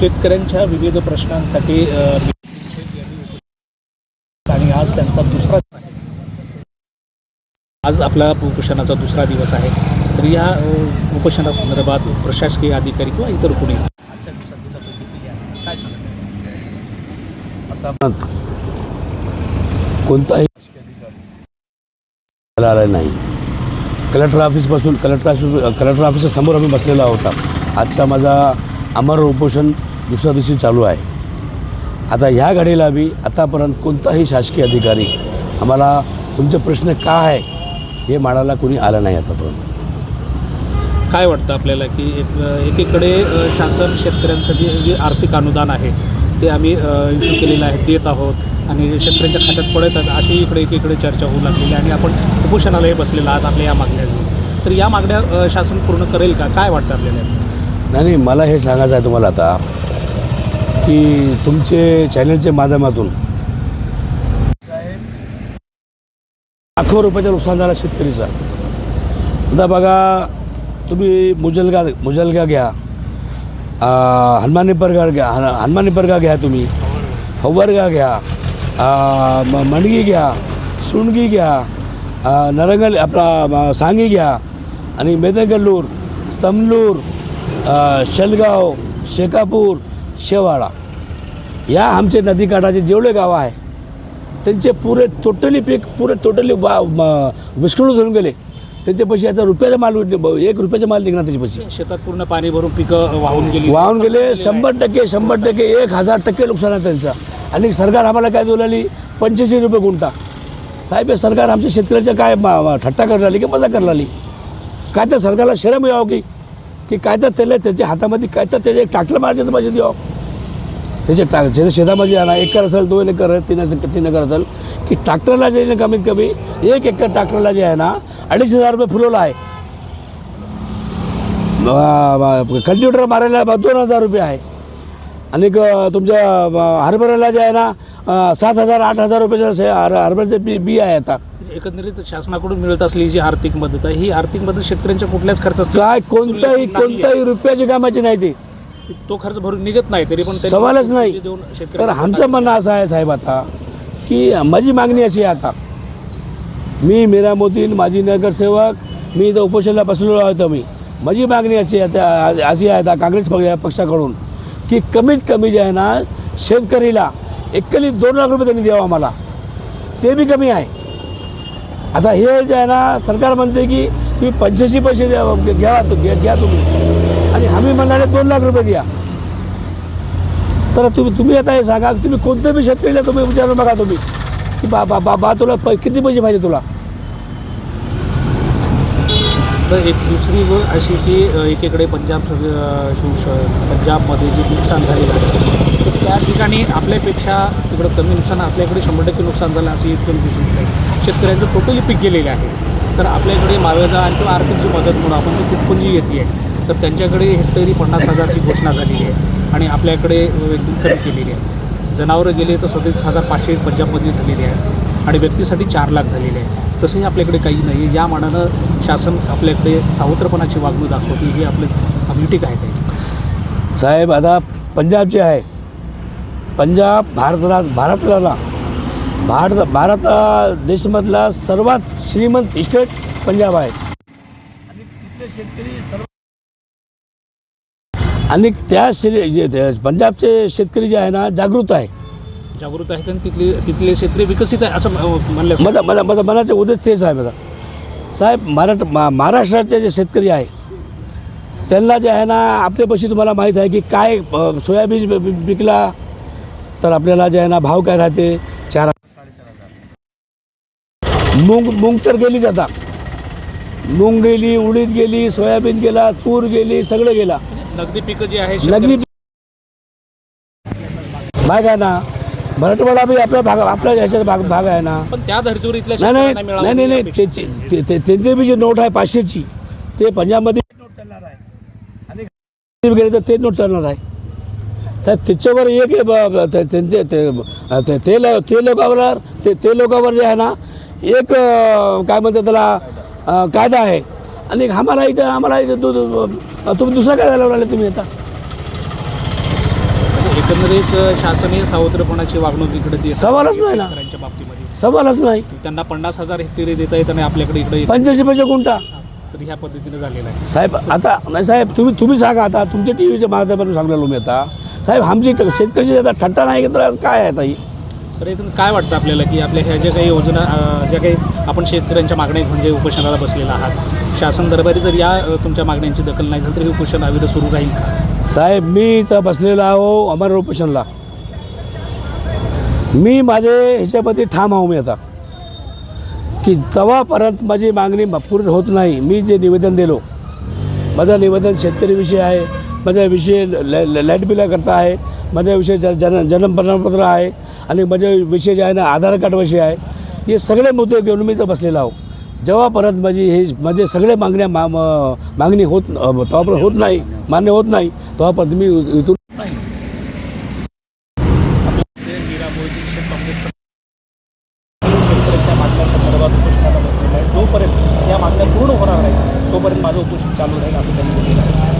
शेतकऱ्यांच्या विविध प्रश्नांसाठी आणि आज त्यांचा दुसरा आज आपला उपोषणाचा दुसरा दिवस आहे. तर या उपोषणासंदर्भात प्रशासकीय अधिकारी किंवा इतर कोणी कोणताही आला नाही. कलेक्टर ऑफिसपासून कलेक्टर ऑफिस कलेक्टर ऑफिसच्या समोर आम्ही बसलेला होता आजचा माझा अमर उपोषण दुसऱ्या दिवशी चालू आहे. आता ह्या घडीला बी आतापर्यंत कोणताही शासकीय अधिकारी आम्हाला तुमचे प्रश्न का आहे हे मांडायला कोणी आलं नाही आतापर्यंत. काय वाटतं आपल्याला की एक एकीकडे शासन शेतकऱ्यांसाठी जे आर्थिक अनुदान आहे ते आम्ही इश्यू केलेलं आहे देत आहोत आणि शेतकऱ्यांच्या खात्यात पडत आहेत अशी इकडे एकीकडे चर्चा होऊ लागलेली आहे आणि आपण उपोषणालाही बसलेला आहात आपल्या या मागण्या तर या मागण्या शासन पूर्ण करेल का? काय वाटतं आपल्याला? नाही मला हे सांगायचं आहे तुम्हाला आता. की तुमचे चॅनलच्या माध्यमातून लाखो रुपयाचं नुकसान झालं शेतकरीचा. आता बघा तुम्ही मुजलगा मुजलगा घ्या. हनुमानी परगा घ्या. हन- हनुमानी परगा घ्या तुम्ही. हव्वरगा घ्या. मणगी घ्या. सुणगी घ्या. नरंगल आपला सांगी घ्या. आणि मेदगल्लूर तमलूर शेलगाव शेकापूर शेवाळा. या आमचे नदीकाठाचे जेवढे गावं आहे त्यांचे पुरे टोटली पीक पुरे टोटली वा विस्कळून धरून गेले. त्यांचे पैसे आता रुपयाचा माल एक रुपयाचा माल निघणार त्याचे पैसे. शेतात पूर्ण पाणी भरून पिकं वाहून गेली. वाहून गेले शंभर टक्के शंभर टक्के एक हजार टक्के नुकसान आहे त्यांचं. आणि सरकार आम्हाला काय देऊ लागली पंच्याऐंशी रुपये गुंठा. साहेब हे सरकार आमच्या शेतकऱ्याच्या काय थट्टा करायला लागली की मजा करायला लागली? काय तर सरकारला शरम यावं की की काय तर त्याला त्याच्या हातामध्ये काय तर त्याचे एक ट्रॅक्टर मारायचे पाहिजे द्यावं. त्याच्या टा त्याच्या शेतामध्ये आहे ना एकर असेल दोन एकर तीन असेल तीन एकर असेल की ट्रॅक्टरला जे आहे ना कमीत कमी एक एकर ट्रॅक्टरला जे आहे ना अडीच हजार रुपये फुलवलं आहे. कल्टिवेटर मारायला दोन हजार रुपये आहे. आणि तुमच्या हरभऱ्याला जे आहे ना सात हजार आठ हजार रुपयाचं हर हरभऱ्याचं बी बी आहे आता. एकंदरीत शासनाकडून मिळत असलेली जी आर्थिक मदत आहे ही आर्थिक मदत शेतकऱ्यांच्या कुठल्याच खर्चात काय कोणताही कोणताही रुपयाची कामाची नाही ती. तो खर्च भरून निघत नाही तरी पण त्यांनी सवालच नाही. देऊन तर शेतकऱ्यांना आमचं म्हणणं असं आहे साहेब आता की माझी मागणी अशी आहे आता. मी मीरा मोतीन माजी नगरसेवक मी इथं उपोषणाला बसलेलो होतो मी. माझी मागणी अशी आहे आता अशी आहे आता काँग्रेस पक्ष- पक्षाकडून की कमीत कमी जे आहे ना शेतकरीला एकली दोन लाख रुपये त्यांनी द्यावं आम्हाला. ते बी कमी आहे. आता हे जे आहे ना सरकार म्हणते की तुम्ही पंच्याऐंशी पैसे द्या घ्या तु- घ्या घ्या तुम्ही. आणि हमी म्हणाले दोन लाख रुपये द्या. तर तुम्ही तुम्ही आता हे सांगा तुम्ही कोणत्या बी शेतकरीला तुम्ही विचारून बघा तुम्ही. की बा बा बा बा तुला पै किती पैसे पाहिजे तुला? तर एक दुसरी गोष्ट अशी की एकीकडे पंजाब सग- पंजाबमध्ये जे नुकसान झालेलं आहे त्या ठिकाणी आपल्यापेक्षा तिकडं कमी नुकसान आपल्याकडे शंभर टक्के नुकसान झालं अशी एकदम दिसून येत शेतकऱ्यांचं टोटली पीक गेलेलं आहे. तर आपल्याकडे मार्गजा आणि किंवा आर्थिक जी मदत म्हणून आपण ती कुटपुंजी जी येते आहे तर त्यांच्याकडे हेक्टरी पन्नास हजारची घोषणा झालेली आहे आणि आपल्याकडे कमी केलेली आहे. जनावरं गेले तर सदतीस हजार पाचशे पंजाबमध्ये झालेली आहे आणि व्यक्तीसाठी चार लाख झालेले आहे. तसंही आपल्याकडे काही नाही आहे. या मानानं शासन आपल्याकडे सावत्रपणाची वागणूक दाखवते. ही आपलं कम्युनिटी आहे काही. साहेब आता पंजाब जे आहे पंजाब भारतला भारताला भारत भारत देशामधला सर्वात श्रीमंत स्टेट पंजाब आहे. आणि तिथले शेतकरी सर्व आणि त्या श्री जे ते पंजाबचे शेतकरी जे आहे ना जागृत आहे. जागृत आहेत आणि तिथले तिथले शेतकरी विकसित आहे असं अं, म्हणलं. माझा माझा माझा मनाचा उद्देश तेच आहे माझा साहेब मराठ मा महाराष्ट्राचे जे शेतकरी आहे त्यांना जे आहे ना आपल्यापाशी तुम्हाला माहीत आहे की काय अ, सोयाबीन विकला तर आपल्याला जे आहे ना भाव काय राहते? चार मूग मूग तर गेलीच आता. मूग गेली उडीद गेली सोयाबीन गेला तूर गेली सगळं गेला. नगदी पिकं जी आहे नगदी भाग आहे ना. मराठवाडा बी आपला भाग आपल्या ह्याच्यात भाग भाग आहे ना. पण त्या धर्तीवर इथल्या नाही नाही नाही नाही नाही यापेक्षा- त्याची ते- ते- त्यांचे बी जे नोट आहे पाचशेची ते पंजाबमध्ये नोट चालणार आहे. आणि गेले तर ते नोट चालणार आहे. साहेब त्याच्यावर एक हे ब- ब- ते- त्यांचे ते- ते- ते लो- ते लोकांवर ते ते लोकांवर जे आहे ना एक अं, काय म्हणतात त्याला अं, कायदा आहे. आणि आम्हाला इथं आम्हाला इथं दु- दु- तुम्ही दुसरा कायदा लावला तुम्ही आता? एकंदरीत अ, शासनीय सावत्रपणाची वागणूक इकडे देत सवालच नाही ना. शेतकऱ्यांच्या बाबतीमध्ये. सवालच नाही. त्यांना पन्नास हजार हेक्टरी देता येत आणि आपल्याकडे इकडे येत पंच्याऐंशी पैसे गुंठा. तर ह्या पद्धतीने झालेलं आहे. साहेब आता नाही साहेब तुम्ही तुम्ही सांगा आता. तुमच्या टी व्हीच्या माध्यमातून सांगलेलो मी आता. साहेब आमची ट- शेतकऱ्याची आता ठट्टा नाही तर आज काय आहे आता ही? तर इथून काय वाटतं आपल्याला की आपल्या ह्या ज्या काही योजना ज्या काही आपण शेतकऱ्यांच्या मागण्या म्हणजे उपोषणाला बसलेला आहात शासन दरबारी जर या तुमच्या मागण्यांची दखल नाही झाली तर हे उपोषण अविध सुरू राहील का? साहेब मी इथं बसलेला आहो अमर उपोषणला. मी माझे ह्याच्यामध्ये ठाम आहो मी आता. की तवापर्यंत माझी मागणी पूर्ण होत नाही. मी जे निवेदन दिलो माझं निवेदन शेतकरीविषयी आहे माझा विषय लॅ लॅ- लाइट बिलाकरता आहे माझ्या विषय ज जन जन्म प्रमाणपत्र आहे आणि माझ्या विषय जे आहे ना आधार कार्डविषयी आहे हे सगळे मुद्दे घेऊन मी इथं बसलेला आहो. जेव्हापर्यंत माझी हे माझे सगळे मागण्या मा मागणी होत तेव्हापर्यंत होत नाही मान्य होत नाही तेव्हापर्यंत मी इथून नाही जोपर्यंत या मागण्या पूर्ण होणार नाही तोपर्यंत माझं उपोषण चालू राहील असं त्यांनी आहे.